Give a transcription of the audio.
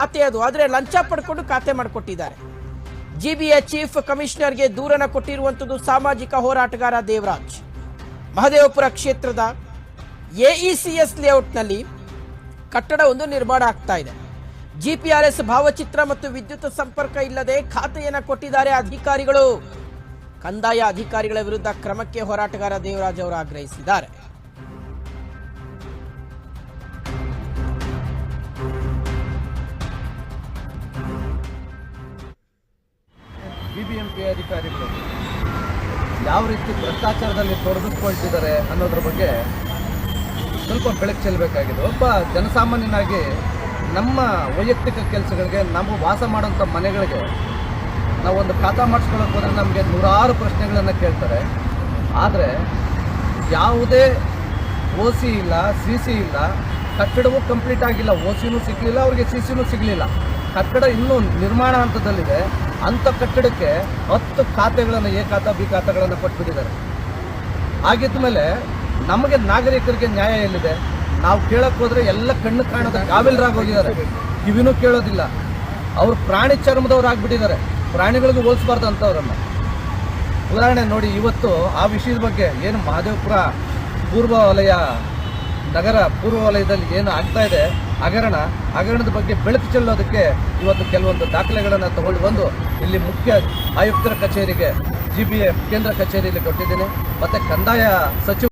ಖಾತೆ ಅದು. ಆದರೆ ಲಂಚ ಪಡ್ಕೊಂಡು ಖಾತೆ ಮಾಡಿಕೊಟ್ಟಿದ್ದಾರೆ. ಜಿಬಿಎ ಚೀಫ್ ಕಮಿಷನರ್ಗೆ ದೂರನ ಕೊಟ್ಟಿರುವಂಥದ್ದು ಸಾಮಾಜಿಕ ಹೋರಾಟಗಾರ ದೇವರಾಜ್. ಮಹದೇವಪುರ ಕ್ಷೇತ್ರದ ಎಇಸಿಎಸ್ ಲೇಔಟ್ನಲ್ಲಿ ಕಟ್ಟಡ ಒಂದು ನಿರ್ಮಾಣ ಆಗ್ತಾ ಇದೆ. ಜಿಪಿಆರ್ಎಸ್ ಭಾವಚಿತ್ರ ಮತ್ತು ವಿದ್ಯುತ್ ಸಂಪರ್ಕ ಇಲ್ಲದೆ ಖಾತೆಯನ್ನು ಕೊಟ್ಟಿದ್ದಾರೆ ಅಧಿಕಾರಿಗಳು. ಕಂದಾಯ ಅಧಿಕಾರಿಗಳ ವಿರುದ್ಧ ಕ್ರಮಕ್ಕೆ ಹೋರಾಟಗಾರ ದೇವರಾಜ್ ಅವರು ಆಗ್ರಹಿಸಿದ್ದಾರೆ. ಬಿ ಬಿ ಎಂ ಪಿ ಅಧಿಕಾರಿಗಳು ಯಾವ ರೀತಿ ಭ್ರಷ್ಟಾಚಾರದಲ್ಲಿ ತೊಡಗಿಸ್ಕೊಳ್ತಿದ್ದಾರೆ ಅನ್ನೋದ್ರ ಬಗ್ಗೆ ಸ್ವಲ್ಪ ಬೆಳಕು ಚೆಲ್ಲಬೇಕಾಗಿದೆ. ಒಬ್ಬ ಜನಸಾಮಾನ್ಯನಾಗಿ ನಮ್ಮ ವೈಯಕ್ತಿಕ ಕೆಲಸಗಳಿಗೆ, ನಾವು ವಾಸ ಮಾಡೋಂಥ ಮನೆಗಳಿಗೆ ನಾವು ಒಂದು ಖಾತಾ ಮಾಡಿಸ್ಕೊಳ್ಳೋಕೆ ಹೋದರೆ ನಮಗೆ ನೂರಾರು ಪ್ರಶ್ನೆಗಳನ್ನು ಕೇಳ್ತಾರೆ. ಆದರೆ ಯಾವುದೇ ಓ ಸಿ ಇಲ್ಲ, ಸಿ ಸಿ ಇಲ್ಲ, ಕಟ್ಟಡವೂ ಕಂಪ್ಲೀಟ್ ಆಗಿಲ್ಲ, ಓ ಸಿನೂ ಸಿಗಲಿಲ್ಲ ಅವರಿಗೆ ಸಿ ಸಿನೂ ಸಿಗಲಿಲ್ಲ. ಕಟ್ಟಡ ಇನ್ನೂ ನಿರ್ಮಾಣ ಹಂತದಲ್ಲಿದೆ. ಅಂಥ ಕಟ್ಟಡಕ್ಕೆ ಹತ್ತು ಖಾತೆಗಳನ್ನು ಎ ಖಾತಾ ಬಿ ಖಾತೆಗಳನ್ನು ಕೊಟ್ಬಿಟ್ಟಿದ್ದಾರೆ. ಆಗಿದ್ದ ಮೇಲೆ ನಮಗೆ ನಾಗರಿಕರಿಗೆ ನ್ಯಾಯ ಎಲ್ಲಿದೆ? ನಾವು ಕೇಳಕ್ ಹೋದ್ರೆ ಎಲ್ಲ ಕಣ್ಣು ಕಾಣದ ಹೋಗಿದ್ದಾರೆ. ಕಿವಿನೂ ಕೇಳೋದಿಲ್ಲ. ಅವರು ಪ್ರಾಣಿ ಚರ್ಮದವ್ರು ಆಗ್ಬಿಟ್ಟಿದ್ದಾರೆ. ಪ್ರಾಣಿಗಳಿಗೂ ಹೋಲಿಸ್ಬಾರ್ದು ಅಂತವ್ರನ್ನ. ಉದಾಹರಣೆ ನೋಡಿ, ಇವತ್ತು ಆ ವಿಷಯದ ಬಗ್ಗೆ ಏನು ಮಹದೇವಪುರ ಪೂರ್ವ ವಲಯ ನಗರ ಪೂರ್ವ ವಲಯದಲ್ಲಿ ಏನು ಆಗ್ತಾ ಇದೆ, ಹಗರಣ, ಹಗರಣದ ಬಗ್ಗೆ ಬೆಳಕು ಚೆಲ್ಲೋದಕ್ಕೆ ಇವತ್ತು ಕೆಲವೊಂದು ದಾಖಲೆಗಳನ್ನು ತಗೊಂಡು ಬಂದು ಇಲ್ಲಿ ಮುಖ್ಯ ಆಯುಕ್ತರ ಕಚೇರಿಗೆ ಜಿ ಕೇಂದ್ರ ಕಚೇರಿಯಲ್ಲಿ ಕೊಟ್ಟಿದ್ದೀನಿ. ಮತ್ತು ಕಂದಾಯ ಸಚಿವ